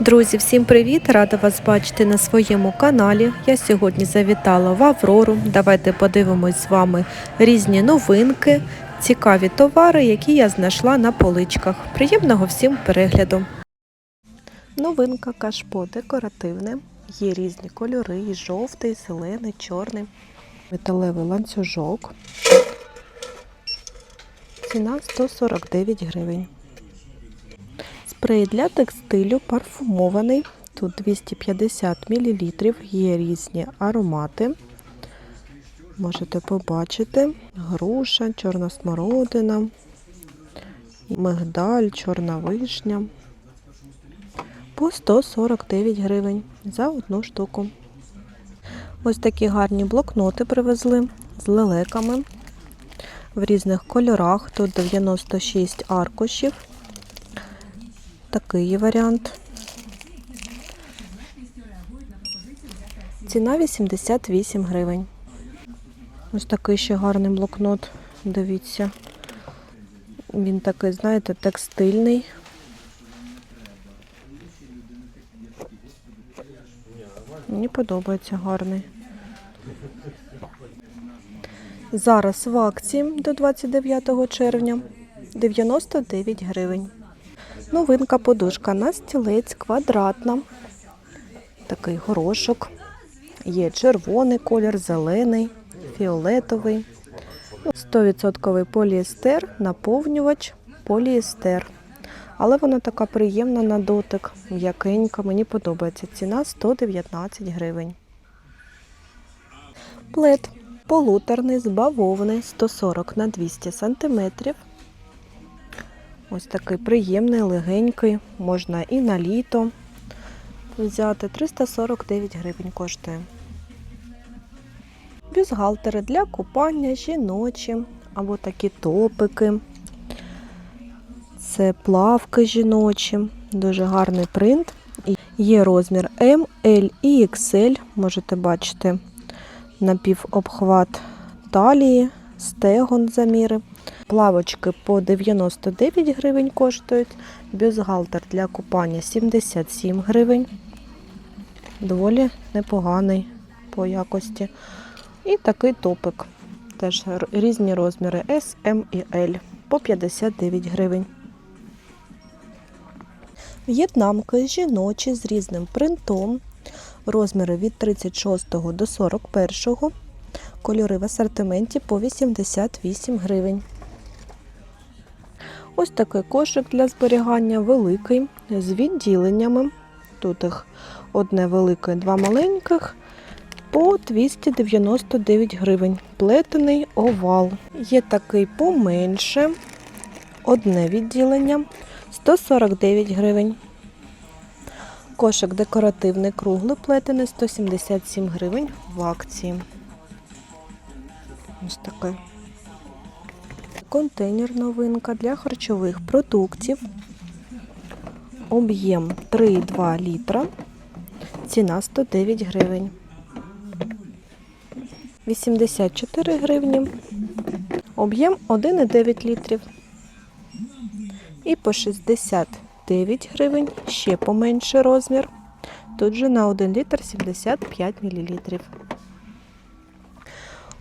Друзі, всім привіт! Рада вас бачити на своєму каналі. Я сьогодні завітала в Аврору. Давайте подивимось з вами різні новинки, цікаві товари, які я знайшла на поличках. Приємного всім перегляду. Новинка кашпо декоративне. Є різні кольори: і жовтий, зелений, чорний, металевий ланцюжок. Ціна 149 гривень. Спрей для текстилю парфумований. Тут 250 мл, є різні аромати. Можете побачити груша, чорна смородина, мигдаль, чорна вишня. По 149 гривень за одну штуку. Ось такі гарні блокноти привезли з лелеками в різних кольорах. Тут 96 аркушів такий варіант. Ціна 88 гривень. Ось такий ще гарний блокнот. Дивіться. Він такий, знаєте, текстильний. Мені подобається гарний. Зараз в акції до 29 червня 99 гривень. Новинка подушка на стілець квадратна. Такий горошок. Є червоний колір, зелений, фіолетовий. 100% поліестер, наповнювач поліестер. Але вона така приємна на дотик, м'якенька. Мені подобається. Ціна 119 гривень. Плед полуторний з бавовни 140 на 200 сантиметрів. Ось такий приємний, легенький, можна і на літо взяти. 349 гривень коштує. Бюстгальтери для купання жіночі або такі топики. Це плавки жіночі, дуже гарний принт. Є розмір М, L і XL. Можете бачити напівобхват талії, стегон заміри. Плавочки по 99 гривень коштують. Бюстгальтер для купання 77 гривень. Доволі непоганий по якості. І такий топик. Теж різні розміри S, M і L по 59 гривень. В'єтнамки жіночі з різним принтом. Розміри від 36 до 41. Кольори в асортименті по 88 гривень. Ось такий кошик для зберігання великий з відділеннями. Тут їх одне велике, два маленьких по 299 гривень. Плетений овал. Є такий поменше. Одне відділення 149 гривень. Кошик декоративний круглий плетений 177 гривень в акції. Ось такий. Контейнер новинка для харчових продуктів. Об'єм 3,2 літра. Ціна 109 гривень. 84 гривні. Об'єм 1,9 літрів. І по 69 гривень, ще поменший розмір. Тут же на 1 літр 75 мл.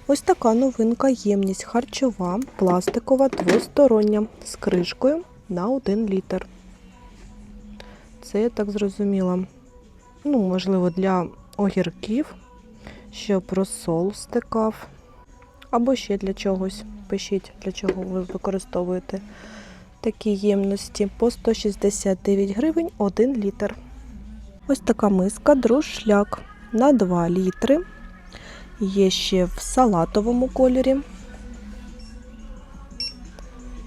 Ось така новинка ємність харчова, пластикова, двостороння з кришкою на 1 літр. Це я так зрозуміла. Ну, можливо, для огірків, щоб розсол стикав. Або ще для чогось. Пишіть, для чого ви використовуєте такі ємності по 169 гривень 1 літр. Ось така миска друшляк на 2 літри. Є ще в салатовому кольорі.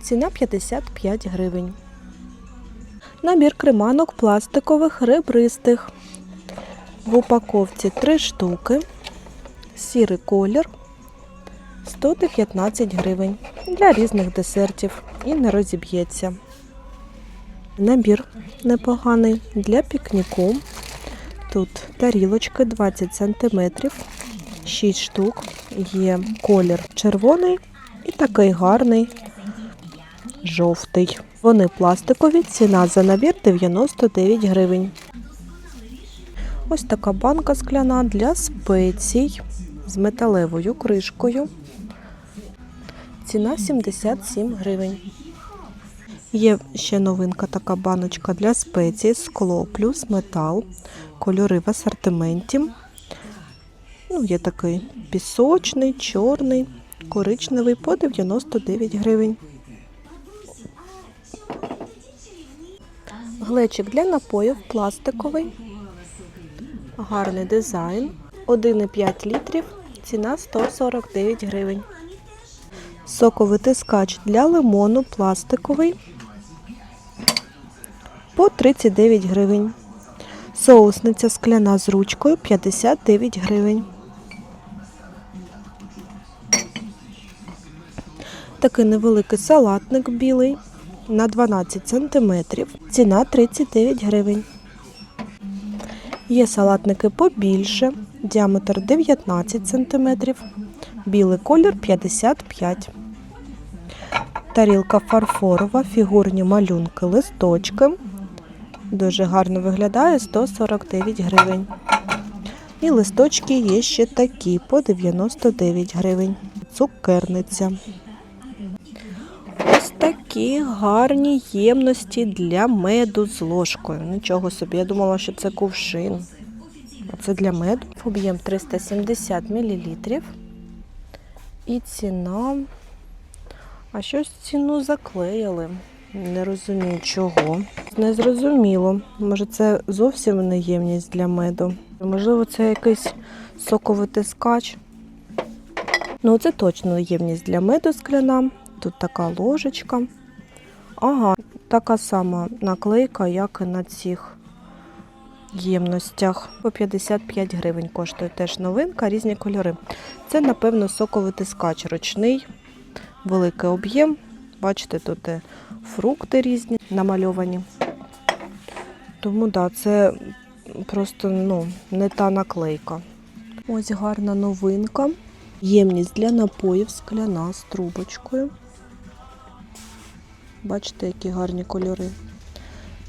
Ціна 55 гривень. Набір креманок пластикових ребристих. В упаковці 3 штуки. Сірий колір 119 гривень. Для різних десертів і не розіб'ється. Набір непоганий для пікніку. Тут тарілочки 20 см. 6 штук. Є колір червоний і такий гарний жовтий. Вони пластикові, ціна за набір 99 гривень. Ось така банка скляна для спецій з металевою кришкою. Ціна 77 гривень. Є ще новинка така баночка для спецій, скло плюс метал, кольори в асортименті. Ну, є такий пісочний, чорний, коричневий по 99 гривень. Глечик для напоїв пластиковий. Гарний дизайн. 1,5 літрів. Ціна 149 гривень. Соковитискач для лимону пластиковий по 39 гривень. Соусниця скляна з ручкою 59 гривень. Такий невеликий салатник білий на 12 см. Ціна 39 гривень. Є салатники побільше, діаметр 19 см, білий колір 55 Тарілка фарфорова, фігурні малюнки, листочки. Дуже гарно виглядає 149 гривень. І листочки є ще такі по 99 гривень. Цукерниця. Такі гарні ємності для меду з ложкою. Нічого собі, я думала, що це кувшин. А це для меду. Об'єм 370 мл. І ціна. А щось ціну заклеїли. Не розумію чого. Не зрозуміло. Може, це зовсім не ємність для меду. Можливо, це якийсь соковитискач. Ну, це точно ємність для меду скляна. Тут така ложечка. Ага, така сама наклейка, як і на цих ємностях. По 55 гривень коштує теж новинка, різні кольори. Це, напевно, соковитискач ручний, великий об'єм. Бачите, тут і фрукти різні намальовані. Тому да, це просто ну, не та наклейка. Ось гарна новинка. Ємність для напоїв скляна з трубочкою. Бачите, які гарні кольори.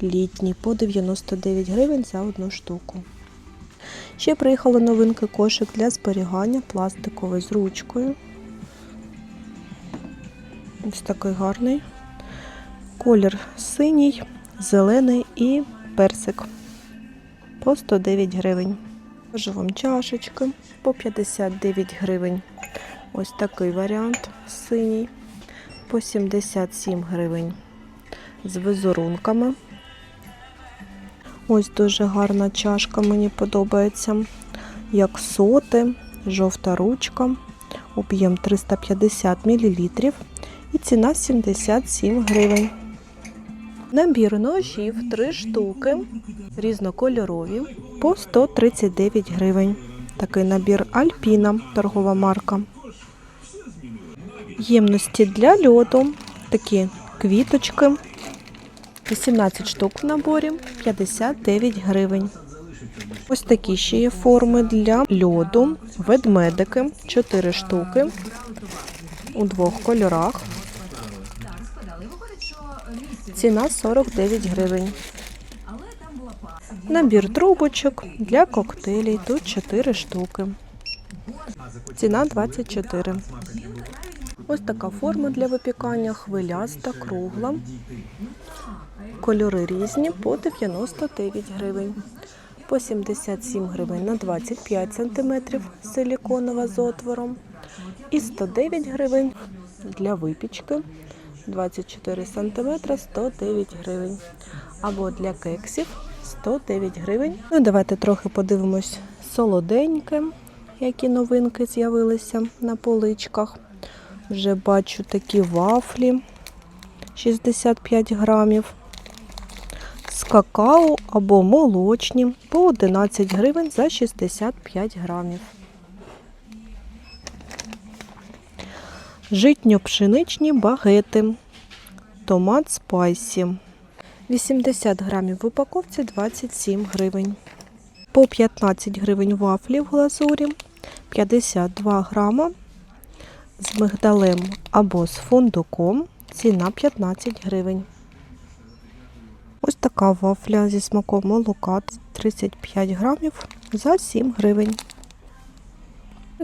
Літні по 99 гривень за одну штуку. Ще приїхала новинка кошик для зберігання пластиковий з ручкою. Ось такий гарний. Колір синій, зелений і персик по 109 гривень. Покажу вам чашечки по 59 гривень. Ось такий варіант синій. По 77 гривень з візерунками. Ось дуже гарна чашка, мені подобається. Як соти, жовта ручка, об'єм 350 мл і ціна 77 гривень. Набір ножів 3 штуки, різнокольорові, по 139 гривень. Такий набір Альпіна, торгова марка. Ємності для льоду, такі квіточки. 18 штук в наборі, 59 гривень. Ось такі ще є форми для льоду, ведмедики, 4 штуки у двох кольорах. Ціна 49 гривень. Набір трубочок для коктейлів. Тут 4 штуки. Ціна 24. Ось така форма для випікання, хвиляста, кругла. Кольори різні по 99 гривень. По 77 гривень на 25 см силіконова з отвором. І 109 гривень для випічки. 24 см 109 гривень. Або для кексів 109 гривень. Ну, давайте трохи подивимось солоденьке, які новинки з'явилися на поличках. Вже бачу такі вафлі 65 грамів. З какао або молочні по 11 гривень за 65 грамів. Житньо-пшеничні багети. Томат спайсі. 80 грамів в упаковці 27 гривень. По 15 гривень вафлі в глазурі. 52 грама з мигдалем або з фундуком Ціна 15 гривень. Ось така вафля зі смаком молока 35 грамів за 7 гривень.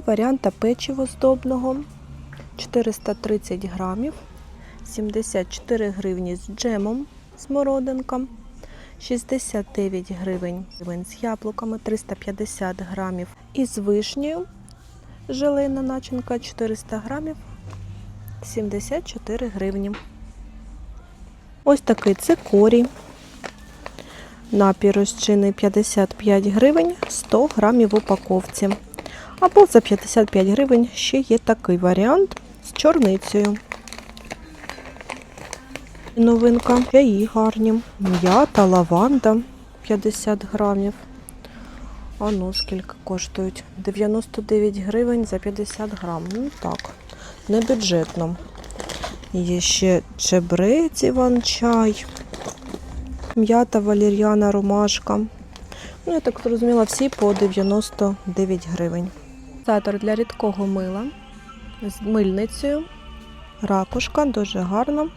Варіанта печива здобного 430 грамів, 74 гривні з джемом смородинка, 69 гривень з яблуками, 350 грамів із вишнею, желейна начинка 400 грамів, 74 гривні. Ось такий цикорій. Напій розчинний 55 гривень, 100 грамів в упаковці. Або за 55 гривень ще є такий варіант з чорницею. Новинка. Чаї гарні. М'ята, лаванда 50 грамів. А ну скільки коштують? 99 гривень за 50 грам. Ну так, не бюджетно. Є ще чебрець іван-чай, м'ята, валір'яна, ромашка. Ну, я так зрозуміла, всі по 99 гривень. Сатор для рідкого мила з мильницею. Ракушка дуже гарна.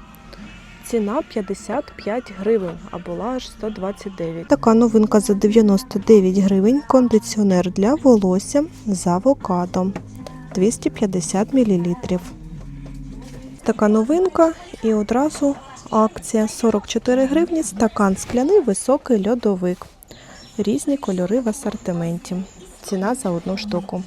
Ціна 55 гривень, а була аж 129. Така новинка за 99 гривень. Кондиціонер для волосся з авокадом 250 мл. Така новинка і одразу акція 44 гривні, стакан скляний, високий льодовик. Різні кольори в асортименті. Ціна за одну штуку.